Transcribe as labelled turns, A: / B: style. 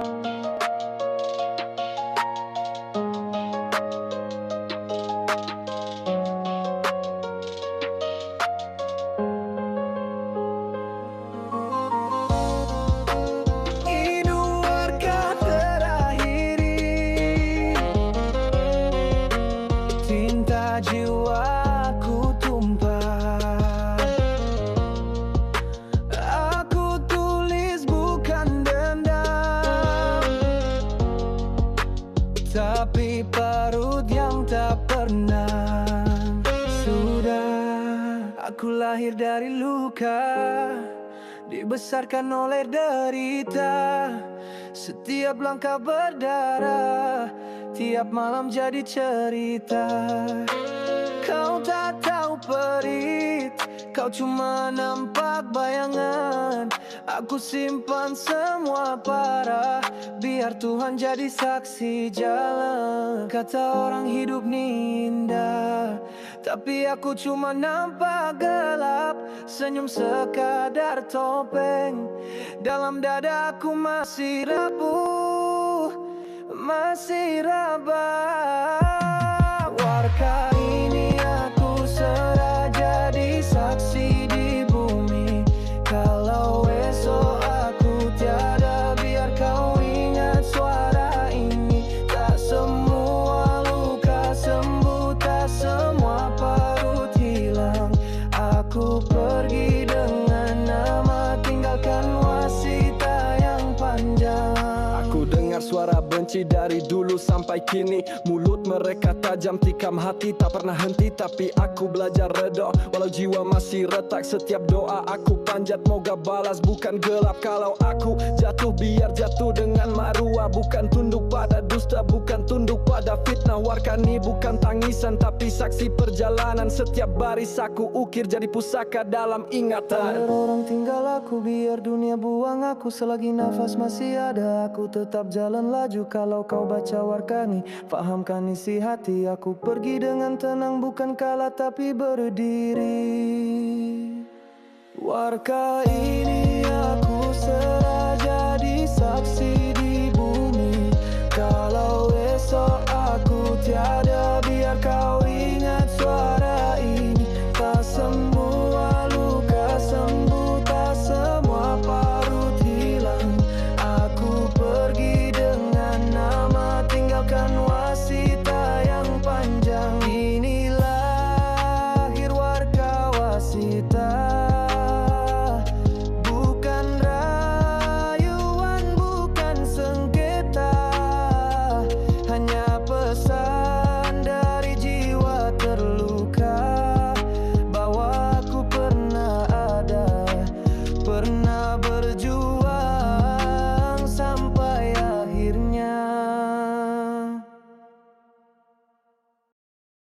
A: thank you Parut yang tak pernah. Sudah aku lahir dari luka. Dibesarkan oleh derita. Setiap langkah berdarah Tiap malam jadi cerita. Kau tak tahu perit Kau cuma nampak bayangan. Aku simpan semua parah. Biar Tuhan jadi saksi jalan. Kata orang hidup ni indah. Tapi aku cuma nampak gelap. Senyum sekadar topeng. Dalam dada aku masih rapuh. Masih rabak
B: benci dari dulu sampai kini. Mulut mereka tajam tikam hati tak pernah henti. Tapi aku belajar reda Walau jiwa masih retak. Setiap doa aku panjat Moga balas bukan gelap. Kalau aku jatuh biar jatuh dengan marua Bukan tunduk pada dusta bukan tunduk pada fitnah. Warkani bukan tangisan tapi saksi perjalanan. Setiap baris aku ukir jadi pusaka dalam ingatan.
A: Biar orang tinggal aku Biar dunia buang aku. Selagi nafas masih ada Aku tetap jalan laju Kalau kau baca warkani Fahamkan isi hati. Aku pergi dengan tenang Bukan kalah tapi berdiri. Warga ini aku kita